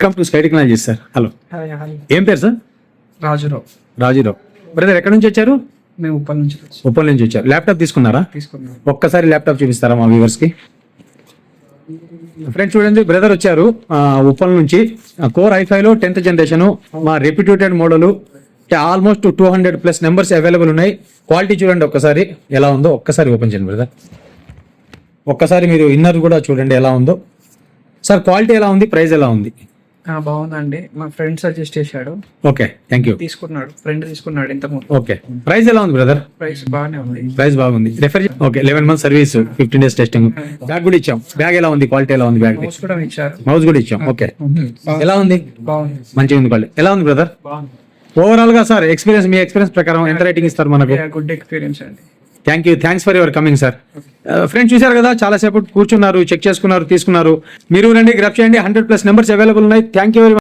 Welcome to sky technology sir hello ఏం పేరు sir రాజురావు. రాజీరావు. Brother ఎక్కడి నుంచి వచ్చారు? మేము ఉప్పల్ నుంచి ఉప్పల్ నుంచి వచ్చారు. ల్యాప్టాప్ తీసుకున్నారా? తీసుకున్నాం. ఒక్కసారి ల్యాప్టాప్ చూపిస్తారా మా వ్యూవర్స్కి? ఫ్రెండ్స్ చూడండి బ్రదర్ వచ్చారు ఉప్పల్ నుంచి. కోర్ ఐఫైలో టెన్త్ జనరేషన్ మా reputed model almost two hundred plus numbers available ఉన్నాయి. క్వాలిటీ చూడండి ఒక్కసారి ఎలా ఉందో ఒక్కసారి ఓపెన్ చేయండి బ్రదర్ ఒక్కసారి మీరు ఇన్నర్ కూడా చూడండి ఎలా ఉందో. సార్ క్వాలిటీ ఎలా ఉంది? ప్రైస్ ఎలా ఉంది? బాగుందండి. మా ఫ్రెండ్ సజెస్ట్ చేశాడు. Okay thank you. తీసుకున్నాడు ఫ్రెండ్ తీసుకున్నాడు ఇంత ముందు ఓకే. ప్రైస్ ఎలా ఉంది బ్రదర్? ప్రైస్ బాగానే ఉంది. ప్రైస్ బాగుంది. Refer okay eleven month service fifteen days testing bag కూడా ఇచ్చాం. బ్యాగ్ ఎలా ఉంది? క్వాలిటీ ఎలా ఉంది బ్యాగ్ మౌస్ కూడా ఇచ్చారు. మౌస్ కూడా ఇచ్చాం. ఓకే. ఎలా ఉంది? బాగుంది. మంచిగా ఉంది క్వాలిటీ ఎలా ఉంది బ్రదర్ బాగుంది. ఓవరాల్గా సార్ ఎక్స్పీరియన్స్ మీ ఎక్స్పీరియన్స్ ప్రకారం ఎంత రేటింగ్ ఇస్తారు మనకు? గుడ్ ఎక్స్పీరియన్స్ అండి. Thank you thanks for your coming sir friends చూశారు కదా చాలా సేపు కూర్చున్నారు చెక్ చేసుకున్నారు తీసుకున్నారు. మీరు రండి గ్రప్ చేయండి. హండ్రెడ్ ప్లస్ నెంబర్స్ అవైలబుల్ ఉన్నాయి. Thank you very